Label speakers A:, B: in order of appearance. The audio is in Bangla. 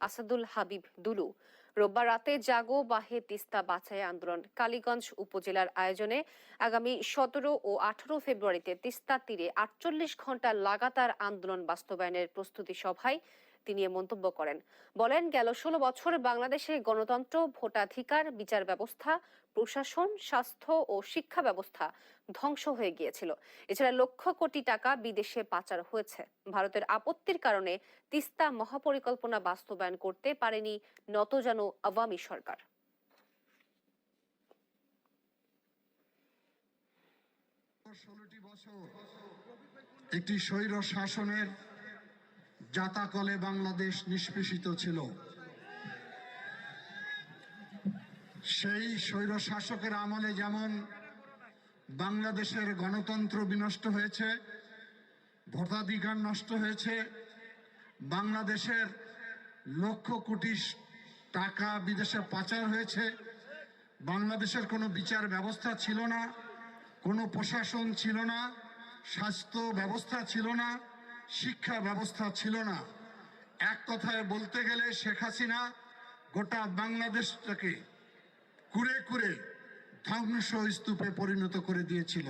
A: আসাদুল হাবিব দুলু। রোববার রাতে জাগো বাহে তিস্তা বাছাই আন্দোলন কালীগঞ্জ উপজেলার আয়োজনে আগামী সতেরো ও আঠারো ফেব্রুয়ারিতে তিস্তা তীরে আটচল্লিশ ঘণ্টা লাগাতার আন্দোলন বাস্তবায়নের প্রস্তুতি সভায় তিনি এ মন্তব্য করেন। বলেন, গেল ষোলো বছর বাংলাদেশে গণতন্ত্র, ভোটাধিকার, বিচার ব্যবস্থা, প্রশাসন, স্বাস্থ্য ও শিক্ষা ব্যবস্থা ধ্বংস হয়ে গিয়েছিল। এছাড়া লক্ষ কোটি টাকা বিদেশে পাচার হয়েছে। ভারতের আপত্তির কারণে তিস্তা মহাপরিকল্পনা বাস্তবায়ন করতে পারেনি নতজানু আওয়ামী সরকার।
B: ষোলোটি বছর একটি স্বৈর শাসনের জাতাকলে বাংলাদেশ নিষ্পেষিত ছিল। সেই স্বৈর শাসকের আমলে যেমন বাংলাদেশের গণতন্ত্র বিনষ্ট হয়েছে, ভোটাধিকার নষ্ট হয়েছে, বাংলাদেশের লক্ষ কোটি টাকা বিদেশে পাচার হয়েছে, বাংলাদেশের কোনো বিচার ব্যবস্থা ছিল না, কোনো প্রশাসন ছিল না, স্বাস্থ্য ব্যবস্থা ছিল না শিক্ষা ব্যবস্থা ছিল না। এক কথায় বলতে গেলে শেখ হাসিনা গোটা বাংলাদেশটাকে কুড়ে কুড়ে ধ্বংস স্তূপে পরিণত করে দিয়েছিল।